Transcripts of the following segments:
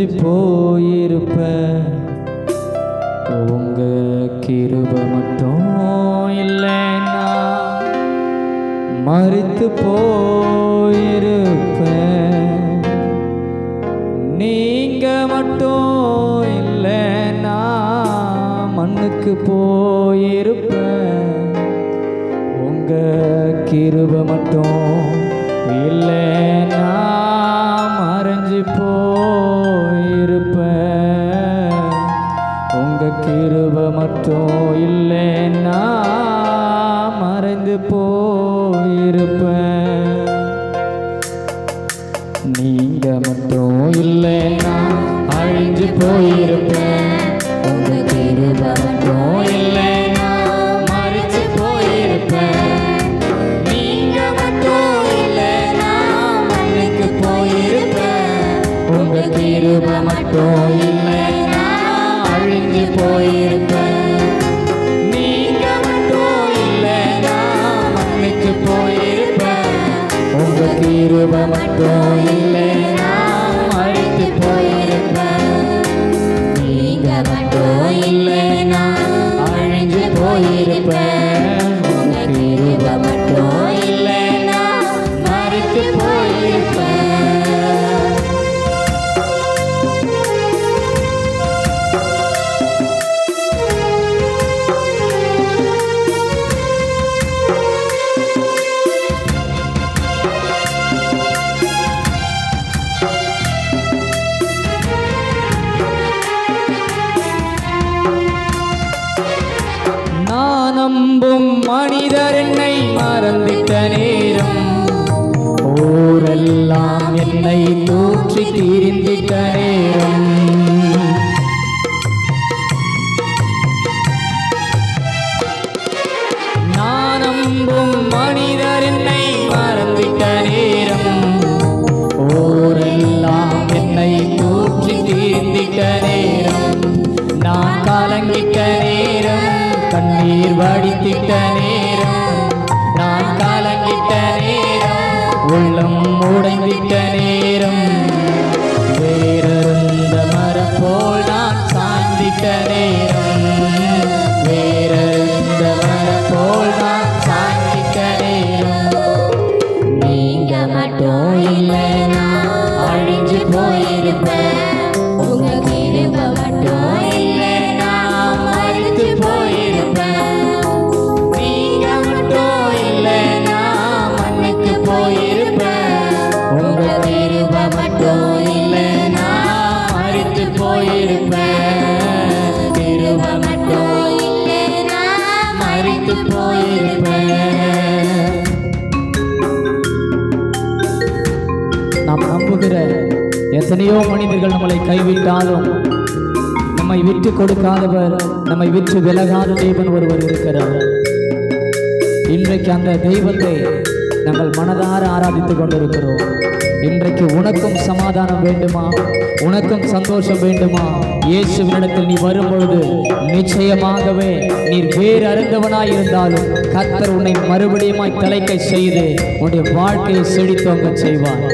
அழிஞ்சு போயிருப்ப உங்க கிருப மட்டும் இல்லைன்னா மறித்து போயிருப்ப நீங்க மட்டும் இல்லைன்னா மண்ணுக்கு போயிருப்ப உங்க கிருப மட்டும் போயிருப்ப நம்பும் மனிதர் என்னை மறந்திட்ட நேரம். ஓரெல்லாம் என்னை தூற்றி தீர்ந்திட்ட நேரம். ಶರೀರ எத்தனையோ மனிதர்கள் நம்மளை கைவிட்டாலும் நம்மை விட்டு கொடுக்காதவர் நம்மை விட்டு விலகாத தெய்வன் ஒருவர் இருக்கிறார். இன்றைக்கு அந்த தெய்வத்தை நாங்கள் மனதார ஆராதித்துக் கொண்டிருக்கிறோம். இன்றைக்கு உனக்கும் சமாதானம் வேண்டுமா? உனக்கும் சந்தோஷம் வேண்டுமா? இயேசுவினிடத்தில் நீ வரும்பொழுது நிச்சயமாகவே நீர் வேறு அருந்தவனாய் இருந்தாலும் கத்தர் உன்னை மறுபடியுமாய் தலைக்க செய்து உன்னுடைய வாழ்க்கையை செழித்தோங்க செய்வார்.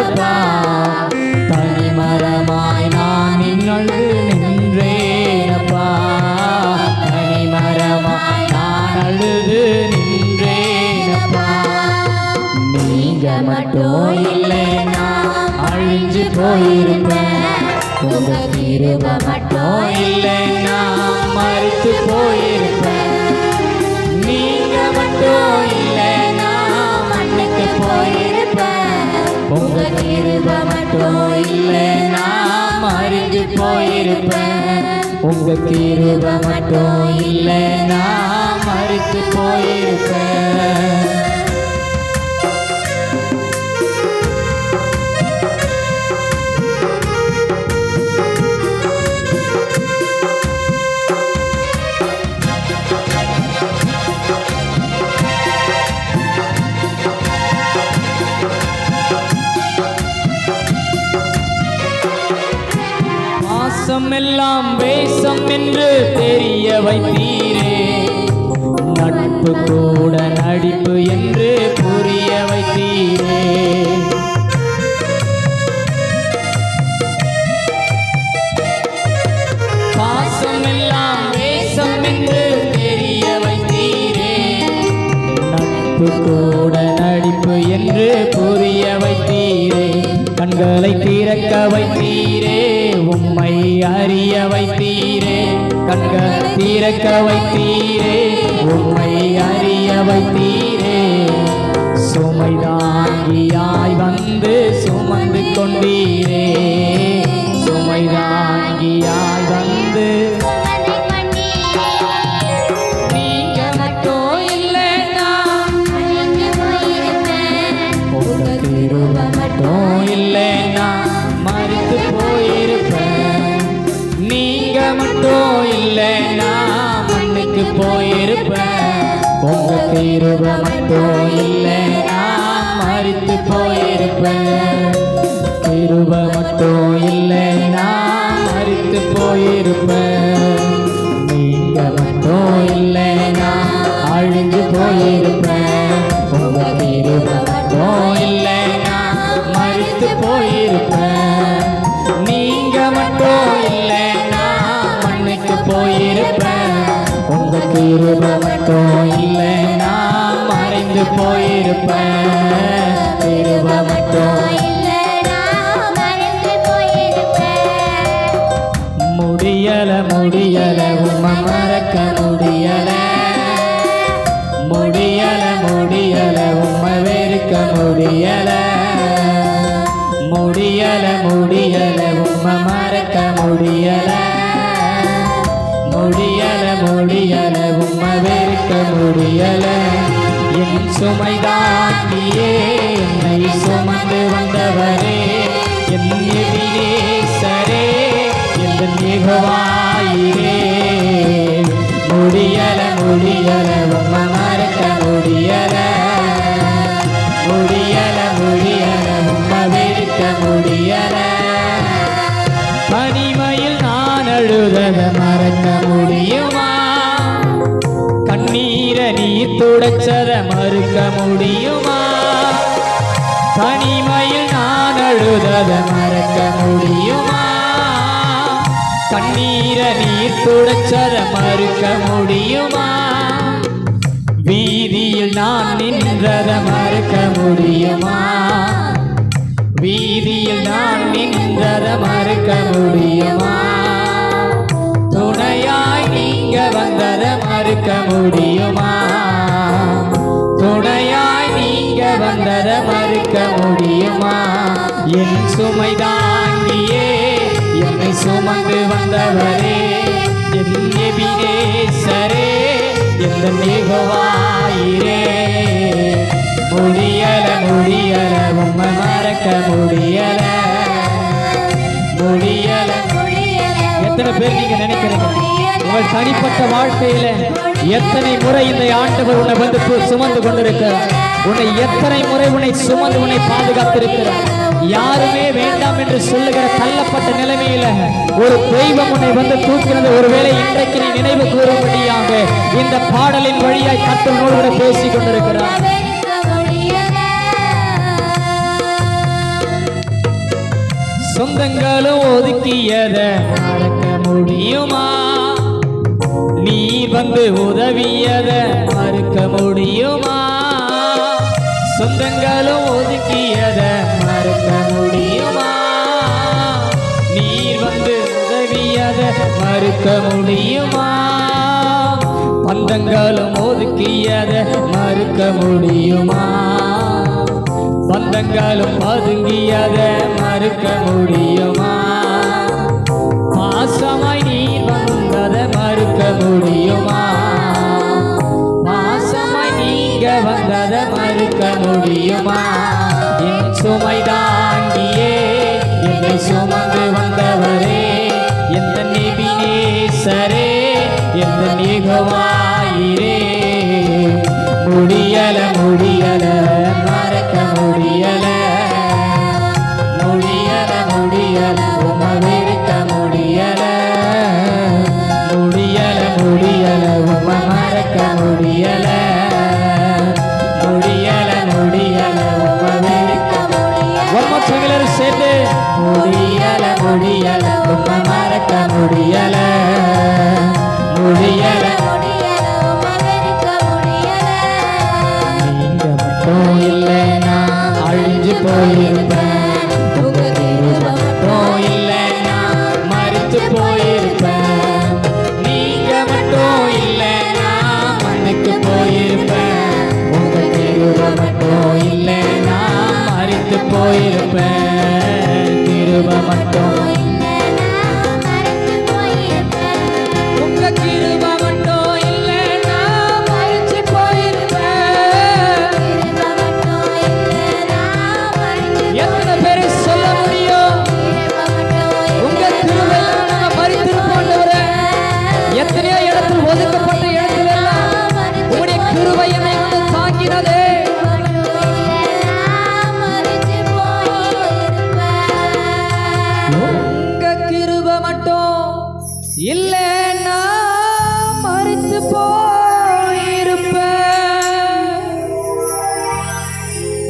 வெறுத்துட்டாரப்பா தனிமரமாய் நான் நின்னொழுது நின்றேனப்பா. தனிமரமாய் நான் அழுது நின்றேனப்பா. நீங்க மட்டும் இல்லைன்னா அழிஞ்சு போயிருப்பேன். உங்க கிருப மட்டும் இல்லைன்னா மறித்து உங்க கிருப மட்டும் இல்லை நான் மறிஞ்சு போயிருப்பேன் உங்க கிருப மட்டும் இல்லை நான் மறித்து போயிருப்பேன். நட்பு கூட நடிப்பு என்று புரிய வைத்தீரே. பாசம் எல்லாம் வேஷம் என்று தெரிய வைத்தீரே. நட்பு கூட நடிப்பு என்று புரிய வைத்தீரே. கண்களை திறக்க வைத்தீரே உம்மை அறிய வைத்தீரே. கண்கள் திறக்க வைத்தீரே உம்மை அறிய வைத்தீரே சுமைதாங்கியாய் வந்து சுமந்து கொண்டீரே. சுமைதாங்கியாய் வந்து உங்க கிருப மட்டும் இல்லைன்னா மறித்து போயிருப்பேன் கிருப மட்டும் இல்லைன்னா மறைந்து போயிருப்பேன். கிருப மட்டும் முடியல முடியல உம்ம மறக்க முடியல. முடியல முடியல உம்ம வெறுக்க முடியல. முடியல முடியல தாங்க முடியல. என் சுமை தாங்கியே என்னை சுமந்து வந்தவரே. என் எதிரே சரே எந்த மிகவாயிரே முடியல முடியல உம்ம மறக்க முடியல. முடியல முடியல உம்ம வெடிக்க முடியல. பனிமையில் நான் அழுதத மறக்க முடியுமா? துடைச்சத மறுக்க முடியுமா? தனிமையில் நான் அழுதத மறக்க முடியுமா? கண்ணீர நீர் துடைச்சத மறுக்க முடியுமா? வீதியில் நான் நின்றத மறுக்க முடியுமா? வீதியில் நான் நின்றத மறுக்க முடியுமா? துணையாய் நீங்க வந்தத மறுக்க முடியுமா? என் சுமை தாங்கியே என்னை சுமந்து வந்தவரே. என் எபினேசரே எந்த மிகவாயிரே முடியல முடியல உம்ம மறக்க முடியல. முடியல எத்தனை பேர் நீங்க நினைக்கிறீங்க? உங்கள் தனிப்பட்ட வாழ்க்கையில எத்தனை முறை இந்த ஆண்டவர் உன்னை வந்து சுமந்து கொண்டிருக்கிறார்? உன்னை எத்தனை முறை உன்னை சுமந்து உன்னை பாதுகாத்திருக்கிறார்? யாருமே வேண்டாம் என்று சொல்லுகிற தள்ளப்பட்ட நிலைமையில ஒரு தெய்வம் உன்னை வந்து தூக்கிறது ஒருவேளை இன்றைக்கு நீ நினைவு கூறும்படியாக இந்த பாடலின் வழியாய் கத்தனோடு கூட பேசிக் கொண்டிருக்கிறார். சொந்தங்களும் ஒதுக்கியத மறக்க முடியுமா? நீ வந்து உதவியத மறுக்க முடியுமா? சொந்தங்களும் ஒதுக்கியத மறுக்க முடியுமா? நீ வந்து உதவியத மறுக்க முடியுமா? பந்தங்களும் ஒதுக்கியத மறுக்க முடியுமா? பந்தங்களும் ஒதுங்கியத மறுக்க முடியுமா? முடியுமா என் சுமை போயிருப்பேன். திரும்ப மட்டும்